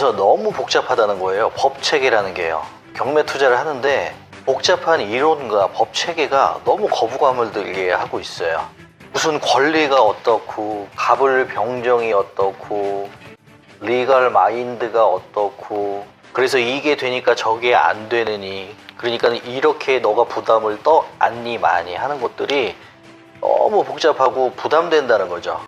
그래서 너무 복잡하다는 거예요. 법 체계라는 게요. 경매 투자를 하는데 복잡한 이론과 법 체계가 너무 거부감을 들게 하고 있어요. 무슨 권리가 어떻고, 갑을 병정이 어떻고, 리갈 마인드가 어떻고, 그래서 이게 되니까 저게 안 되느니, 그러니까 이렇게 너가 부담을 떠 안니 많이 하는 것들이 너무 복잡하고 부담된다는 거죠.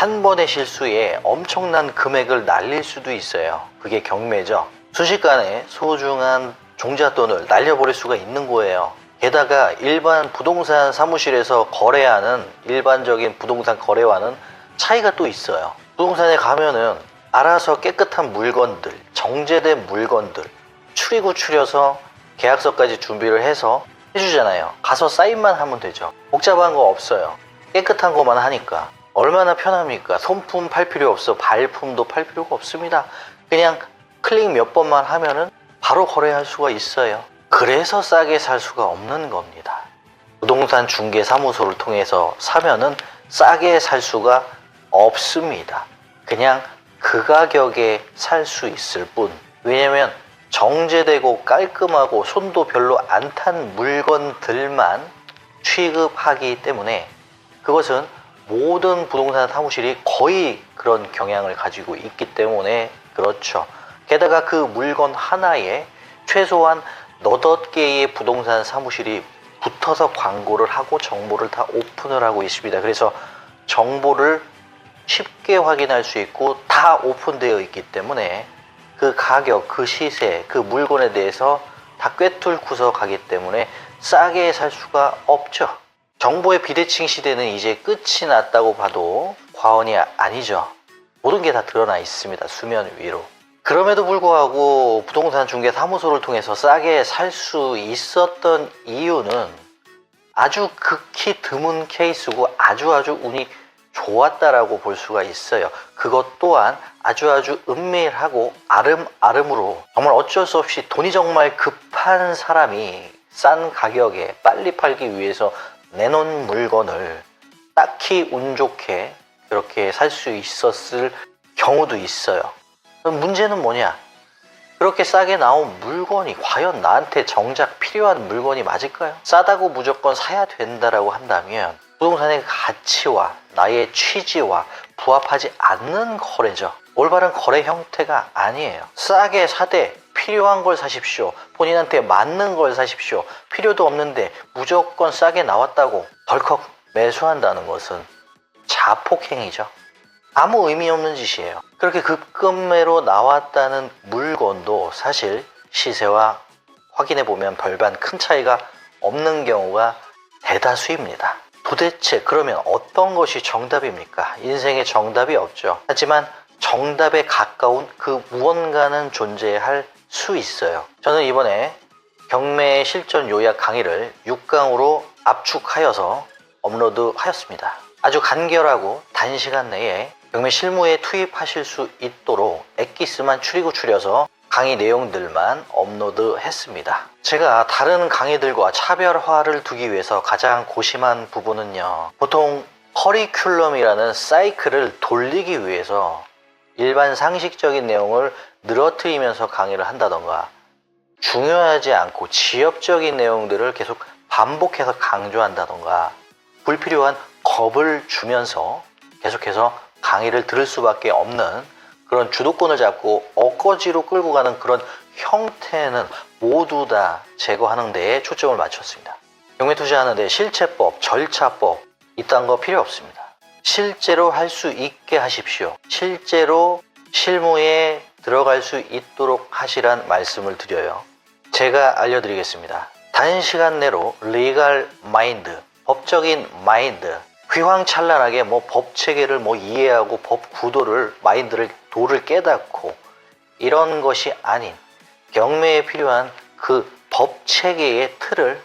한 번의 실수에 엄청난 금액을 날릴 수도 있어요. 그게 경매죠. 순식간에 소중한 종잣돈을 날려버릴 수가 있는 거예요. 게다가 일반 부동산 사무실에서 거래하는 일반적인 부동산 거래와는 차이가 또 있어요. 부동산에 가면은 알아서 깨끗한 물건들, 정제된 물건들, 추리고 추려서 계약서까지 준비를 해서 해주잖아요. 가서 사인만 하면 되죠. 복잡한 거 없어요. 깨끗한 것만 하니까. 얼마나 편합니까? 손품 팔 필요 없어. 발품도 팔 필요가 없습니다. 그냥 클릭 몇 번만 하면은 바로 거래할 수가 있어요. 그래서 싸게 살 수가 없는 겁니다. 부동산 중개 사무소를 통해서 사면은 싸게 살 수가 없습니다. 그냥 그 가격에 살 수 있을 뿐. 왜냐면 정제되고 깔끔하고 손도 별로 안 탄 물건들만 취급하기 때문에 그것은 모든 부동산 사무실이 거의 그런 경향을 가지고 있기 때문에 그렇죠. 게다가 그 물건 하나에 최소한 너댓 개의 부동산 사무실이 붙어서 광고를 하고 정보를 다 오픈을 하고 있습니다. 그래서 정보를 쉽게 확인할 수 있고 다 오픈되어 있기 때문에 그 가격, 그 시세, 그 물건에 대해서 다 꿰뚫고서 가기 때문에 싸게 살 수가 없죠. 정보의 비대칭 시대는 이제 끝이 났다고 봐도 과언이 아니죠. 모든 게 다 드러나 있습니다. 수면 위로. 그럼에도 불구하고 부동산 중개 사무소를 통해서 싸게 살 수 있었던 이유는 아주 극히 드문 케이스고 아주 아주 운이 좋았다라고 볼 수가 있어요. 그것 또한 아주 아주 은밀하고 아름아름으로 정말 어쩔 수 없이 돈이 정말 급한 사람이 싼 가격에 빨리 팔기 위해서 내놓은 물건을 딱히 운 좋게 그렇게 살 수 있었을 경우도 있어요. 문제는 뭐냐? 그렇게 싸게 나온 물건이 과연 나한테 정작 필요한 물건이 맞을까요? 싸다고 무조건 사야 된다라고 한다면 부동산의 가치와 나의 취지와 부합하지 않는 거래죠. 올바른 거래 형태가 아니에요. 싸게 사되 필요한 걸 사십시오. 본인한테 맞는 걸 사십시오. 필요도 없는데 무조건 싸게 나왔다고 덜컥 매수한다는 것은 자폭행이죠. 아무 의미 없는 짓이에요. 그렇게 급금매로 나왔다는 물건도 사실 시세와 확인해 보면 별반 큰 차이가 없는 경우가 대다수입니다. 도대체 그러면 어떤 것이 정답입니까? 인생에 정답이 없죠. 하지만 정답에 가까운 그 무언가는 존재할 수 있어요. 저는 이번에 경매 실전 요약 강의를 6강으로 압축하여서 업로드하였습니다. 아주 간결하고 단시간 내에 경매 실무에 투입하실 수 있도록 엑기스만 추리고 추려서 강의 내용들만 업로드했습니다. 제가 다른 강의들과 차별화를 두기 위해서 가장 고심한 부분은요. 보통 커리큘럼이라는 사이클을 돌리기 위해서 일반 상식적인 내용을 늘어뜨리면서 강의를 한다던가 중요하지 않고 지엽적인 내용들을 계속 반복해서 강조한다던가 불필요한 겁을 주면서 계속해서 강의를 들을 수밖에 없는 그런 주도권을 잡고 엇거지로 끌고 가는 그런 형태는 모두 다 제거하는 데에 초점을 맞췄습니다. 경매 투자하는데 실체법, 절차법 이딴 거 필요 없습니다. 실제로 할 수 있게 하십시오. 실제로 실무에 들어갈 수 있도록 하시란 말씀을 드려요. 제가 알려드리겠습니다. 단시간 내로 리갈 마인드, 법적인 마인드, 휘황찬란하게 뭐 법 체계를 뭐 이해하고 법 구도를 마인드를 도를 깨닫고 이런 것이 아닌 경매에 필요한 그 법 체계의 틀을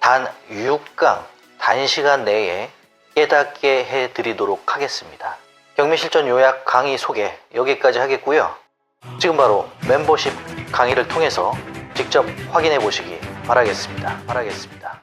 단 6강 단시간 내에 깨닫게 해 드리도록 하겠습니다. 경매 실전 요약 강의 소개 여기까지 하겠고요. 지금 바로 멤버십 강의를 통해서 직접 확인해 보시기 바라겠습니다. 바라겠습니다.